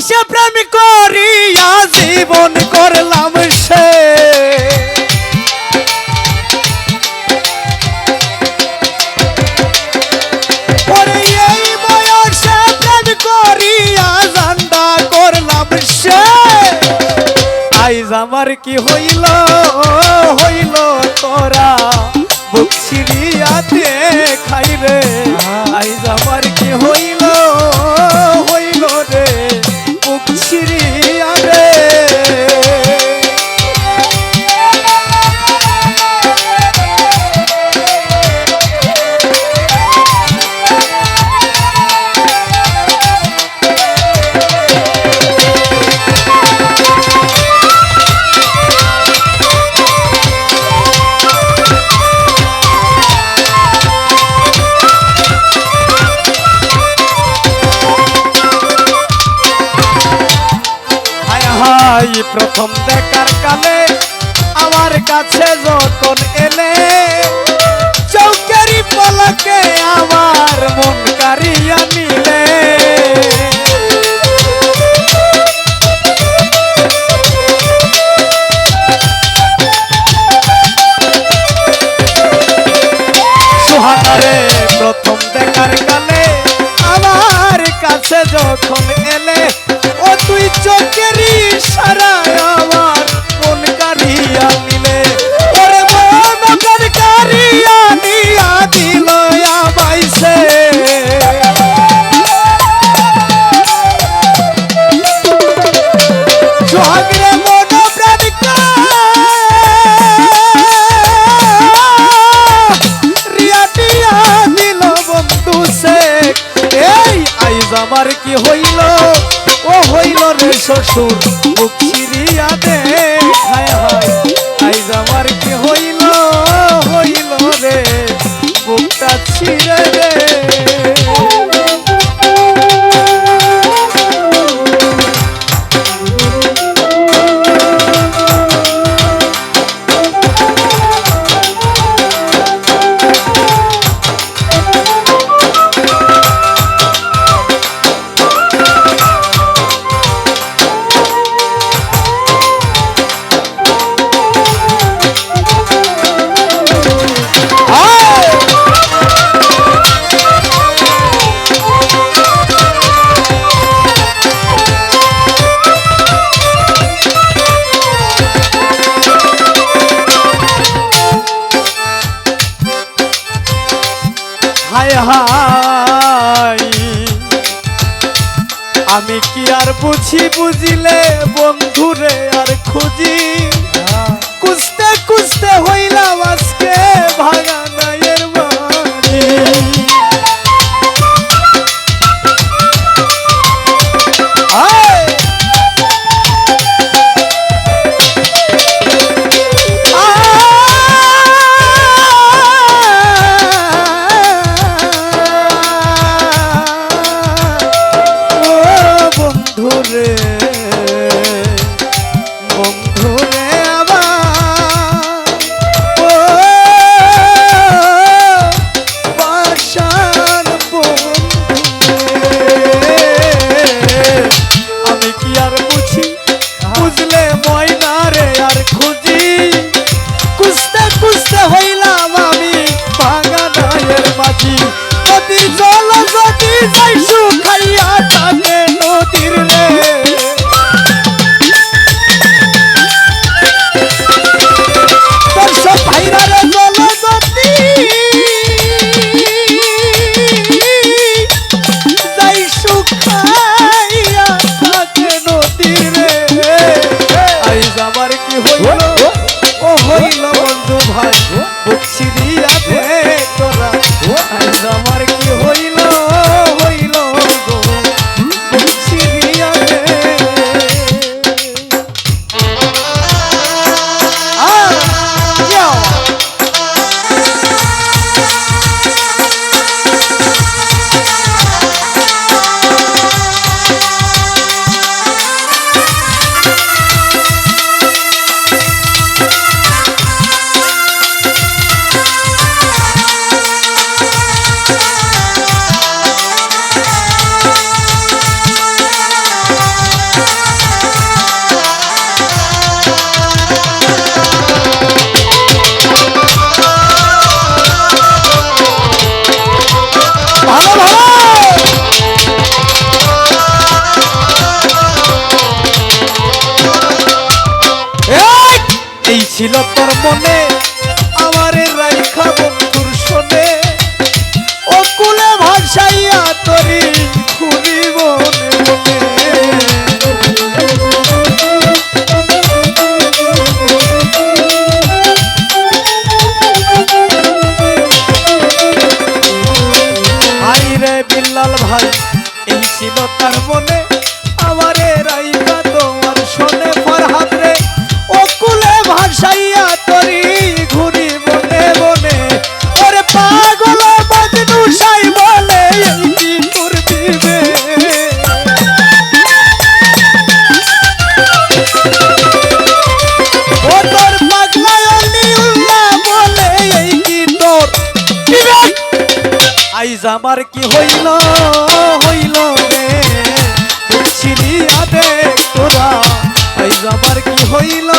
সে। প্রেম করিয়া জীবন করলাম সে। আমার কি হইল হইল তোরা বুক হায় প্রথম দেখার কালে আমার কাছে যখন এলে চৌকারি পলকে আমার মন কারিয়া নিলে। আমার কি হইল? ও হইল রে শ্বশুর হায় হায়। আমি কি আর বুঝি বুঝিলে বন্ধুরে আর খুঁজি? কুস্তে কুস্তে হইলাম ছিল তোর মনে, আমারে রাইখা বন্ধুর শোনে। অকুলে ভাসাইয়া তরি খুনি ভাই, এই ছিল তার মনে। আইজ আমার কি হইল? হইল রে? ছিড়িয়া দেখ তোরা? আমার কি হইল?